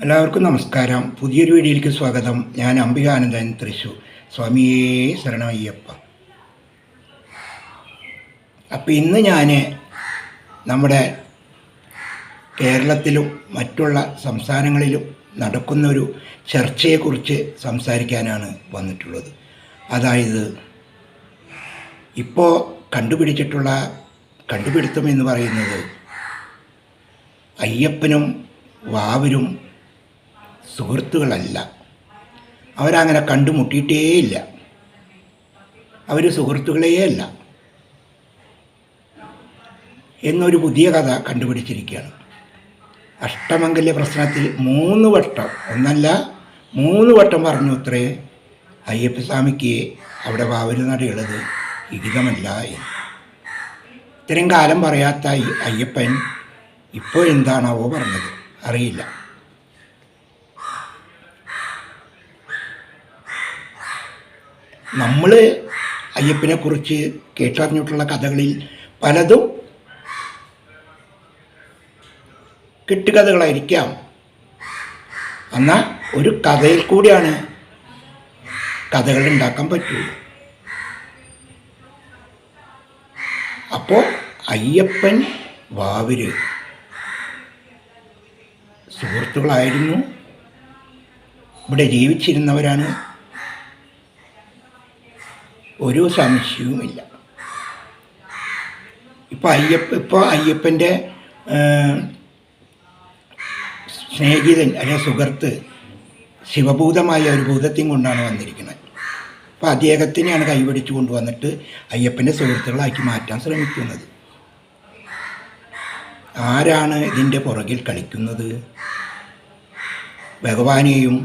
എല്ലാവർക്കും നമസ്കാരം. പുതിയൊരു വീഡിയോയിലേക്ക് സ്വാഗതം. ഞാൻ അംബികാനന്ദൻ തൃശൂർ. സ്വാമിയേ ശരണമയ്യപ്പ. അപ്പം ഇന്ന് ഞാൻ നമ്മുടെ കേരളത്തിലും മറ്റുള്ള സംസ്ഥാനങ്ങളിലും നടക്കുന്ന ഒരു ചർച്ചയെക്കുറിച്ച് സംസാരിക്കാനാണ് വന്നിട്ടുള്ളത്. അതായത് ഇപ്പോൾ കണ്ടുപിടിച്ചിട്ടുള്ള കണ്ടുപിടുത്തം എന്ന് പറയുന്നത് അയ്യപ്പനും വാവരും സുഹൃത്തുക്കളല്ല. അവരങ്ങനെ കണ്ടുമുട്ടിയിട്ടേയില്ല. അവർ സുഹൃത്തുക്കളേ അല്ല എന്നൊരു പുതിയ കഥ കണ്ടുപിടിച്ചിരിക്കുകയാണ്. അഷ്ടമംഗല്യ പ്രശ്നത്തിൽ മൂന്ന് വട്ടം ഒന്നല്ല മൂന്ന് വട്ടം പറഞ്ഞു അത്രേ. അയ്യപ്പസ്വാമിക്ക് അവിടെ വാവരുനടയുള്ളത് ഇഹിതമല്ല എന്ന്. ഇത്രയും കാലം പറയാത്ത അയ്യപ്പൻ ഇപ്പോൾ എന്താണാവോ പറഞ്ഞത്? അറിയില്ല. നമ്മൾ അയ്യപ്പനെക്കുറിച്ച് കേട്ടറിഞ്ഞിട്ടുള്ള കഥകളിൽ പലതും കെട്ടുകഥകളായിരിക്കാം. എന്നാൽ ഒരു കഥയിൽ കൂടിയാണ് കഥകൾ ഉണ്ടാക്കാൻ പറ്റുള്ളൂ അപ്പോൾ അയ്യപ്പൻ വാവര് സുഹൃത്തുക്കളായിരുന്നു. ഇവിടെ ജീവിച്ചിരുന്നവരാണ് ഒരു സംശയവുമില്ല. ഇപ്പം അയ്യപ്പ ഇപ്പോൾ അയ്യപ്പന്റെ സ്നേഹിതൻ അല്ലെ സുഹൃത്ത് ശിവഭൂതമായ ഒരു ഭൂതത്തെയും കൊണ്ടാണ് വന്നിരിക്കുന്നത്. അപ്പോൾ അദ്ദേഹത്തിനെയാണ് കൈപിടിച്ചു കൊണ്ടുവന്നിട്ട് അയ്യപ്പന്റെ സുഹൃത്തുക്കളാക്കി മാറ്റാൻ ശ്രമിക്കുന്നത്. ആരാണ് ഇതിന്റെ പുറകിൽ കളിക്കുന്നത്? ഭഗവാനെയും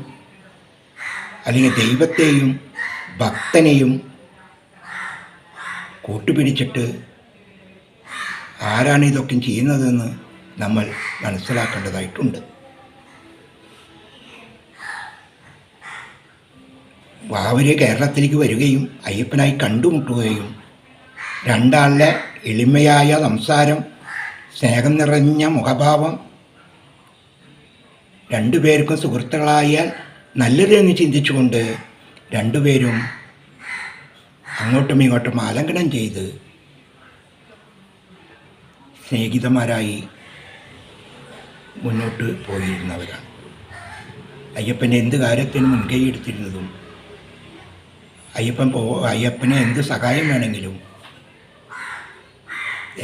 അല്ലെങ്കിൽ ദൈവത്തെയും ഭക്തനെയും കൂട്ടുപിടിച്ചിട്ട് ആരാണ് ഇതൊക്കെ ചെയ്യുന്നതെന്ന് നമ്മൾ മനസ്സിലാക്കേണ്ടതായിട്ടുണ്ട്. വാവര് കേരളത്തിലേക്ക് വരികയും അയ്യപ്പനായി കണ്ടുമുട്ടുകയും രണ്ടാളിലെ എളിമയായ സംസാരം സ്നേഹം നിറഞ്ഞ മുഖഭാവം രണ്ടുപേർക്കും സുഹൃത്തുക്കളായാൽ നല്ലത് എന്ന് ചിന്തിച്ചുകൊണ്ട് രണ്ടുപേരും അങ്ങോട്ടും ഇങ്ങോട്ടും ആലംഘനം ചെയ്ത് സ്നേഹിതന്മാരായി മുന്നോട്ട് പോയിരുന്നവരാണ്. അയ്യപ്പനെ എന്ത് കാര്യത്തിന് മുൻകൈ എടുത്തിരുന്നതും അയ്യപ്പൻ പോ അയ്യപ്പന് എന്ത് സഹായം വേണമെങ്കിലും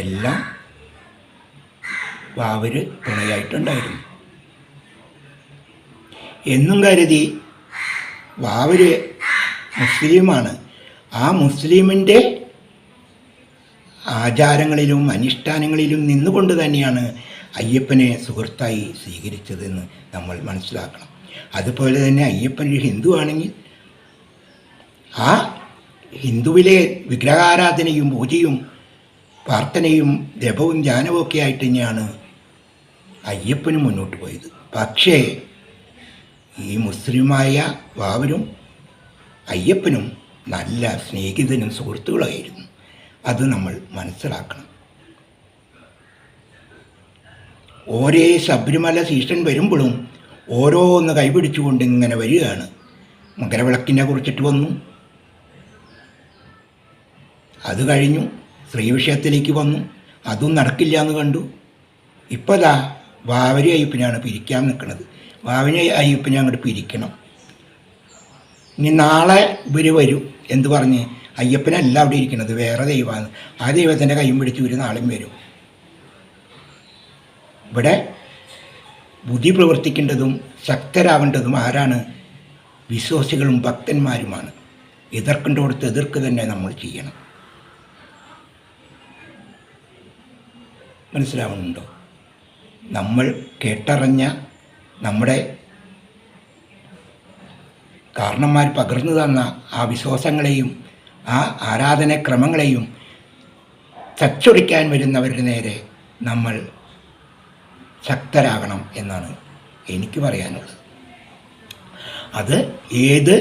എല്ലാം വാവര് തുണയായിട്ടുണ്ടായിരുന്നു. എന്നും കരുതി വാവര് മുസ്ലിമാണ്. ആ മുസ്ലിമിന്റെ ആചാരങ്ങളിലും അനുഷ്ഠാനങ്ങളിലും നിന്നുകൊണ്ട് തന്നെയാണ് അയ്യപ്പനെ സുഹൃത്തായി സ്വീകരിച്ചതെന്ന് നമ്മൾ മനസ്സിലാക്കണം. അതുപോലെ തന്നെ അയ്യപ്പൻ ഒരു ഹിന്ദു ആണെങ്കിൽ ആ ഹിന്ദുവിലെ വിഗ്രഹാരാധനയും പൂജയും പ്രാർത്ഥനയും ജപവും ധ്യാനവും ഒക്കെ ആയിട്ട് തന്നെയാണ് അയ്യപ്പന് മുന്നോട്ട് പോയത്. പക്ഷേ ഈ മുസ്ലിമായ വാവരും അയ്യപ്പനും നല്ല സ്നേഹിതനും സുഹൃത്തുക്കളായിരുന്നു. അത് നമ്മൾ മനസ്സിലാക്കണം. ഓരോ ശബരിമല സീസൺ വരുമ്പോഴും ഓരോന്ന് കൈപിടിച്ചുകൊണ്ട് ഇങ്ങനെ വരികയാണ്. മകരവിളക്കിനെ കുറിച്ചിട്ട് വന്നു. അത് കഴിഞ്ഞു. സ്ത്രീ വിഷയത്തിലേക്ക് വന്നു. അതും നടക്കില്ല എന്ന് കണ്ടു. ഇപ്പോൾ വാവരി അയ്യപ്പനെയാണ് പിരിക്കാൻ നിൽക്കുന്നത്. വാവരി അയ്യപ്പനെ അങ്ങോട്ട് പിരിക്കണം. ഇനി നാളെ ഇവർ വരും. എന്ത് പറഞ്ഞ്? അയ്യപ്പനല്ല അവിടെ ഇരിക്കുന്നത് വേറെ ദൈവമാണ്. ആ ദൈവത്തിന്റെ കൈയും പിടിച്ച് ഒരു നാളും വരും. ഇവിടെ ബുദ്ധി പ്രവർത്തിക്കേണ്ടതും ശക്തരാവേണ്ടതും ആരാണ്? വിശ്വാസികളും ഭക്തന്മാരുമാണ്. എതിർക്കേണ്ടടുത്ത് എതിർക്ക് തന്നെ നമ്മൾ ചെയ്യണം. മനസ്സിലാവുന്നുണ്ടോ? നമ്മൾ കേട്ടറിഞ്ഞ നമ്മുടെ കാരണന്മാർ പകർന്നു തന്ന ആ വിശ്വാസങ്ങളെയും ആ ആരാധനക്രമങ്ങളെയും ചച്ചൊടിക്കാൻ വരുന്നവരുടെ നേരെ നമ്മൾ ശക്തരാകണം എന്നാണ് എനിക്ക് പറയാനുള്ളത്. അത് ഏത്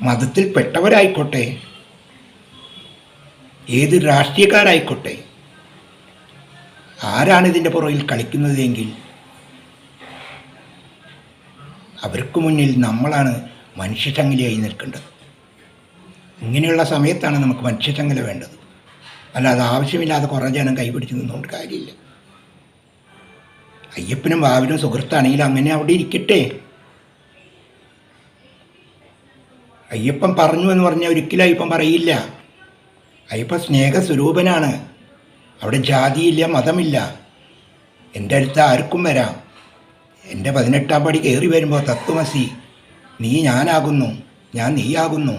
മതത്തിൽപ്പെട്ടവരായിക്കോട്ടെ ഏത് രാഷ്ട്രീയക്കാരായിക്കോട്ടെ ആരാണ് ഇതിന്റെ പുറകിൽ കളിക്കുന്നതെങ്കിൽ അവർക്ക് മുന്നിൽ നമ്മളാണ് മനുഷ്യചങ്ങലയായി നിൽക്കേണ്ടത്. ഇങ്ങനെയുള്ള സമയത്താണ് നമുക്ക് മനുഷ്യചങ്ങല വേണ്ടത്. അല്ലാതെ ആവശ്യമില്ലാതെ കുറേ ജനം കൈപിടിച്ച് നിന്നുകൊണ്ട് കാര്യമില്ല. അയ്യപ്പനും ബാബിനും സുഹൃത്താണെങ്കിൽ അങ്ങനെ അവിടെ ഇരിക്കട്ടെ. അയ്യപ്പൻ പറഞ്ഞു എന്ന് പറഞ്ഞാൽ ഒരിക്കലും അയ്യപ്പൻ പറയില്ല. അയ്യപ്പൻ സ്നേഹസ്വരൂപനാണ്. അവിടെ ജാതിയില്ല മതമില്ല. എന്റെ അടുത്ത് ആർക്കും വരാം. എന്റെ പതിനെട്ടാം പടി കയറി വരുമ്പോൾ തത്വമസി. നീ ഞാനാകുന്നു ഞാൻ നീയാകുന്നു.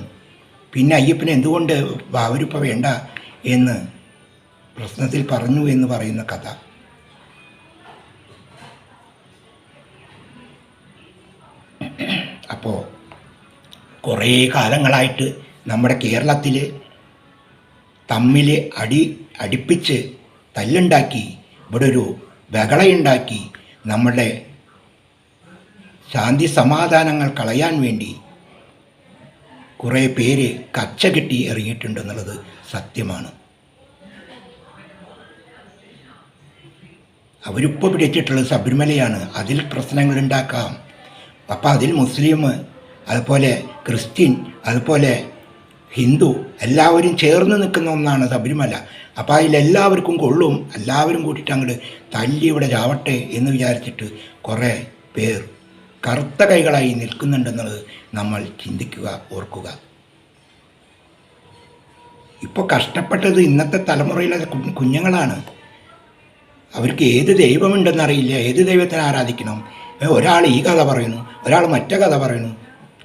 പിന്നെ അയ്യപ്പന് എന്തുകൊണ്ട് ബാവരുപ്പ വേണ്ട എന്ന് പ്രശ്നത്തിൽ പറഞ്ഞു എന്ന് പറയുന്ന കഥ. അപ്പോൾ കുറേ കാലങ്ങളായിട്ട് നമ്മുടെ കേരളത്തിൽ തമ്മിൽ അടി അടിപ്പിച്ച് തല്ലുണ്ടാക്കി ഇവിടെ ഒരു ബഹളയുണ്ടാക്കി നമ്മുടെ ശാന്തി സമാധാനങ്ങൾ കളയാൻ വേണ്ടി കുറേ പേര് കച്ച കെട്ടി എറിഞ്ഞിട്ടുണ്ടെന്നുള്ളത് സത്യമാണ്. അവരിപ്പോൾ പിടിച്ചിട്ടുള്ളത് ശബരിമലയാണ്. അതിൽ പ്രശ്നങ്ങൾ ഉണ്ടാക്കാം അപ്പം അതിൽ മുസ്ലിം അതുപോലെ ക്രിസ്ത്യൻ അതുപോലെ ഹിന്ദു എല്ലാവരും ചേർന്ന് നിൽക്കുന്ന ഒന്നാണ് ശബരിമല. അപ്പോൾ അതിലെല്ലാവർക്കും കൊള്ളും. എല്ലാവരും കൂട്ടിയിട്ട് അങ്ങോട്ട് തല്ലി ഇവിടെ ചാവട്ടെ എന്ന് വിചാരിച്ചിട്ട് കുറേ പേർ കറുത്ത കൈകളായി നിൽക്കുന്നുണ്ടെന്നുള്ളത് നമ്മൾ ചിന്തിക്കുക ഓർക്കുക. ഇപ്പോൾ കഷ്ടപ്പെട്ടത് ഇന്നത്തെ തലമുറയിലെ കുഞ്ഞുങ്ങളാണ്. അവർക്ക് ഏത് ദൈവമുണ്ടെന്നറിയില്ല ഏത് ദൈവത്തിനെ ആരാധിക്കണം? ഒരാൾ ഈ കഥ പറയുന്നു ഒരാൾ മറ്റേ കഥ പറയുന്നു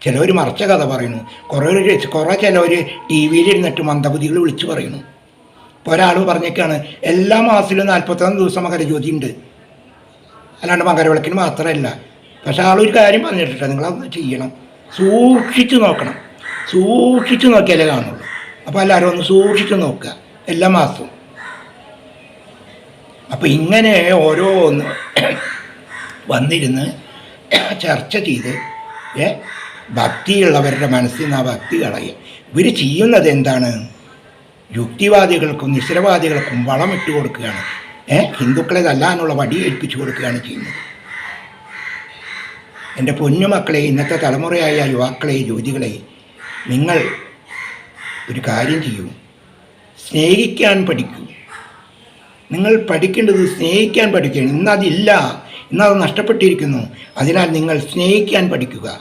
ചിലവർ മറച്ച കഥ പറയുന്നു കുറേ കുറേ ചിലവർ ടി വിയിലിരുന്നിട്ട് മന്ദബുദ്ധികൾ വിളിച്ചു പറയുന്നു. ഇപ്പോൾ ഒരാൾ പറഞ്ഞേക്കാണ് എല്ലാ മാസത്തിലും നാൽപ്പത്തൊന്ന് ദിവസം മകരജ്യോതി ഉണ്ട്. അല്ലാണ്ട് മകരവിളക്കിന് മാത്രമല്ല പക്ഷെ ആളൊരു കാര്യം പറഞ്ഞിട്ടില്ല നിങ്ങളതൊന്ന് ചെയ്യണം. സൂക്ഷിച്ച് നോക്കണം. സൂക്ഷിച്ച് നോക്കിയാലേ കാണുള്ളൂ. അപ്പോൾ എല്ലാവരും ഒന്ന് സൂക്ഷിച്ച് നോക്കുക. എല്ലാ മാസവും. അപ്പോൾ ഇങ്ങനെ ഓരോന്ന് വന്നിരുന്ന് ചർച്ച ചെയ്ത് ഭക്തിയുള്ളവരുടെ മനസ്സിൽ നിന്ന് ആ ഭക്തി കളയുക. ഇവർ ചെയ്യുന്നത് എന്താണ്? യുക്തിവാദികൾക്കും നിശ്ചരവാദികൾക്കും വളമിട്ട് കൊടുക്കുകയാണ് ഏഹ് ഹിന്ദുക്കളെ തല്ലാനുള്ള വടി ഏൽപ്പിച്ചു കൊടുക്കുകയാണ് ചെയ്യുന്നത്. എന്റെ പൊന്നുമക്കളെ ഇന്നത്തെ തലമുറയായ യുവാക്കളെ യുവതികളെ നിങ്ങൾ ഒരു കാര്യം ചെയ്യൂ. സ്നേഹിക്കാൻ പഠിക്കൂ. നിങ്ങൾ പഠിക്കേണ്ടത് സ്നേഹിക്കാൻ പഠിക്കണം. ഇന്നതില്ല. ഇന്നത് നഷ്ടപ്പെട്ടിരിക്കുന്നു. അതിനാൽ നിങ്ങൾ സ്നേഹിക്കാൻ പഠിക്കുക.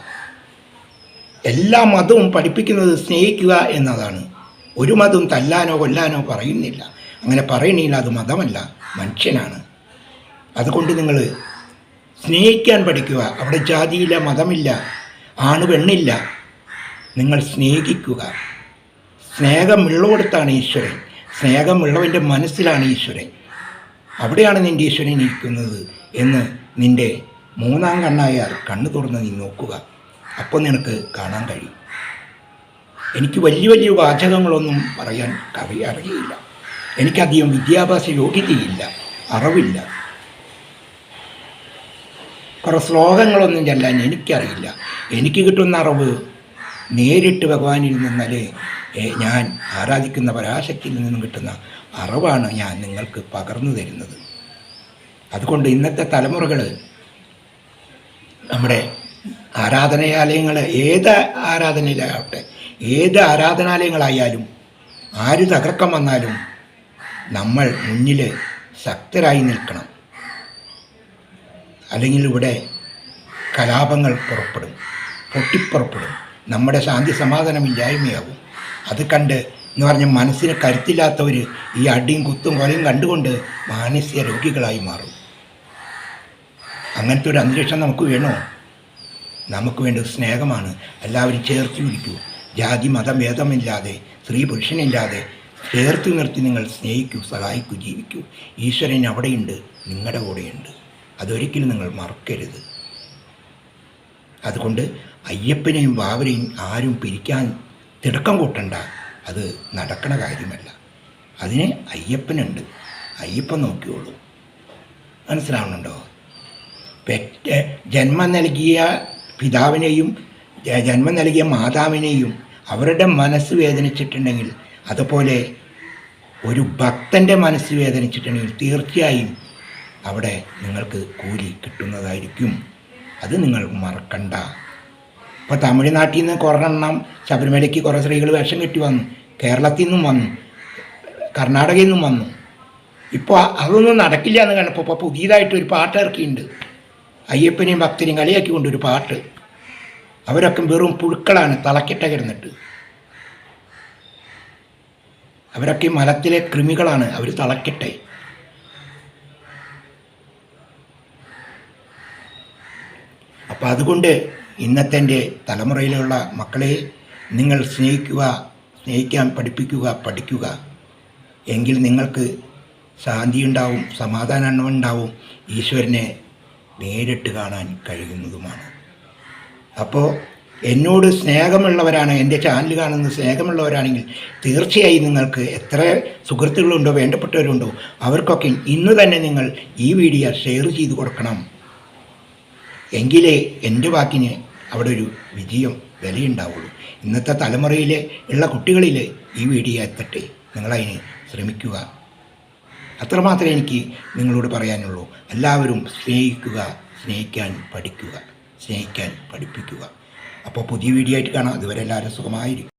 എല്ലാ മതവും പഠിപ്പിക്കുന്നത് സ്നേഹിക്കുക എന്നതാണ്. ഒരു മതം തല്ലാനോ കൊല്ലാനോ പറയുന്നില്ല. അങ്ങനെ പറയണില്ല അത് മതമല്ല. മനുഷ്യനാണ്. അതുകൊണ്ട് നിങ്ങൾ സ്നേഹിക്കാൻ പഠിക്കുക. അവിടെ ജാതിയില്ല മതമില്ല ആണ് പെണ്ണില്ല. നിങ്ങൾ സ്നേഹിക്കുക. സ്നേഹമുള്ളവിടത്താണ് ഈശ്വരൻ. സ്നേഹമുള്ളവന്റെ മനസ്സിലാണ് ഈശ്വരൻ. അവിടെയാണ് നിന്റെ ഈശ്വരൻ ഇരിക്കുന്നത് എന്ന് നിന്റെ മൂന്നാം കണ്ണായാൽ കണ്ണു തുറന്ന് നീ നോക്കുക. അപ്പോൾ നിനക്ക് കാണാൻ കഴിയും. എനിക്ക് വലിയ വലിയ വാചകങ്ങളൊന്നും പറയാൻ അറിയില്ല. എനിക്കധികം വിദ്യാഭ്യാസ യോഗ്യതയില്ല. അറിവില്ല. കുറേ ശ്ലോകങ്ങളൊന്നും ചെല്ലാൻ എനിക്കറിയില്ല. എനിക്ക് കിട്ടുന്ന അറിവ് നേരിട്ട് ഭഗവാനിൽ നിന്നല്ലേ ഞാൻ ആരാധിക്കുന്ന പരാശക്തിയിൽ നിന്നും കിട്ടുന്ന അറിവാണ് ഞാൻ നിങ്ങൾക്ക് പകർന്നു തരുന്നത്. അതുകൊണ്ട് ഇന്നത്തെ തലമുറകൾ നമ്മുടെ ആരാധനാലയങ്ങൾ ഏത് ആരാധനയിലാവട്ടെ ഏത് ആരാധനാലയങ്ങളായാലും ആര് തകർക്കം വന്നാലും നമ്മൾ മുന്നിൽ ശക്തരായി നിൽക്കണം. അല്ലെങ്കിൽ ഇവിടെ കലാപങ്ങൾ പുറപ്പെടും പൊട്ടിപ്പുറപ്പെടും. നമ്മുടെ ശാന്തി സമാധാനമില്ലായ്മയാകും അത് കണ്ട് എന്ന് പറഞ്ഞ മനസ്സിന് കരുത്തില്ലാത്തവർ ഈ അടിയും കുത്തും കൊലയും കണ്ടുകൊണ്ട് മാനസിക രോഗികളായി മാറും. അങ്ങനത്തെ ഒരു അന്തരീക്ഷം നമുക്ക് വേണോ? നമുക്ക് വേണ്ടത് സ്നേഹമാണ്. എല്ലാവരും ചേർത്ത് പിടിക്കൂ. ജാതി മതം ഭേദമില്ലാതെ സ്ത്രീ പുരുഷനില്ലാതെ ചേർത്ത് നിർത്തി നിങ്ങൾ സ്നേഹിക്കൂ സഹായിക്കൂ ജീവിക്കൂ. ഈശ്വരൻ അവിടെയുണ്ട് നിങ്ങളുടെ കൂടെയുണ്ട്. അതൊരിക്കലും നിങ്ങൾ മറക്കരുത്. അതുകൊണ്ട് അയ്യപ്പനെയും വാവരെയും ആരും പിരിക്കാൻ തിടക്കം കൂട്ടണ്ട. അത് നടക്കണ കാര്യമല്ല. അതിന് അയ്യപ്പനുണ്ട്. അയ്യപ്പൻ നോക്കിയോളൂ. മനസ്സിലാവുന്നുണ്ടോ? പെറ്റ ജന്മം നൽകിയ പിതാവിനെയും ജന്മം നൽകിയ മാതാവിനെയും അവരുടെ മനസ്സ് വേദനിച്ചിട്ടുണ്ടെങ്കിൽ അതുപോലെ ഒരു ഭക്തന്റെ മനസ്സ് വേദനിച്ചിട്ടുണ്ടെങ്കിൽ തീർച്ചയായും അവിടെ നിങ്ങൾക്ക് കൂലി കിട്ടുന്നതായിരിക്കും. അത് നിങ്ങൾ മറക്കണ്ട. ഇപ്പോൾ തമിഴ്നാട്ടിൽ നിന്ന് കുറെണ്ണം ശബരിമലയ്ക്ക് കുറേ സ്ത്രീകൾ വേഷം കെട്ടി വന്നു. കേരളത്തിൽ നിന്നും വന്നു. കർണാടകയിൽ നിന്നും വന്നു. ഇപ്പോൾ അതൊന്നും നടക്കില്ല എന്ന് കണ്ടപ്പോൾ ഇപ്പോൾ പുതിയതായിട്ട് ഒരു പാട്ട് ഇറക്കിയിട്ടുണ്ട്. അയ്യപ്പനെയും ഭക്തനെയും കളിയാക്കി ഒരു പാട്ട്. അവരൊക്കെ വെറും പുഴുക്കളാണ് തളക്കിട്ട കിടന്നിട്ട്. അവരൊക്കെ മലത്തിലെ കൃമികളാണ് അവർ തളക്കട്ടെ. അപ്പോൾ അതുകൊണ്ട് ഇന്നത്തെ എന്റെ തലമുറയിലുള്ള മക്കളെ നിങ്ങൾ സ്നേഹിക്കുക സ്നേഹിക്കാൻ പഠിപ്പിക്കുക പഠിക്കുക. എങ്കിൽ നിങ്ങൾക്ക് ശാന്തി ഉണ്ടാവും സമാധാനം ഉണ്ടാവും ഈശ്വരനെ നേരിട്ട് കാണാൻ കഴിയുന്നതുമാണ്. അപ്പോൾ എന്നോട് സ്നേഹമുള്ളവരാണ് എന്റെ ചാനൽ കാണുന്ന സ്നേഹമുള്ളവരാണെങ്കിൽ തീർച്ചയായും നിങ്ങൾക്ക് എത്ര സുഹൃത്തുക്കളുണ്ടോ വേണ്ടപ്പെട്ടവരുണ്ടോ അവർക്കൊക്കെ ഇന്ന് തന്നെ നിങ്ങൾ ഈ വീഡിയോ ഷെയർ ചെയ്ത് കൊടുക്കണം. എങ്കിലേ എന്റെ വാക്കിന് അവിടെ ഒരു വിജയം വിലയുണ്ടാവുള്ളൂ. ഇന്നത്തെ തലമുറയിലെ ഉള്ള കുട്ടികളിൽ ഈ വീഡിയോ എത്തട്ടെ. നിങ്ങളതിന് ശ്രമിക്കുക. അത്രമാത്രമേ എനിക്ക് നിങ്ങളോട് പറയാനുള്ളൂ. എല്ലാവരും സ്നേഹിക്കുക സ്നേഹിക്കാൻ പഠിക്കുക സ്നേഹിക്കാൻ പഠിപ്പിക്കുക. അപ്പോൾ പുതിയ വീഡിയോ ആയിട്ട് കാണാം. അതുവരെ എല്ലാവരും സുഖമായിരിക്കും.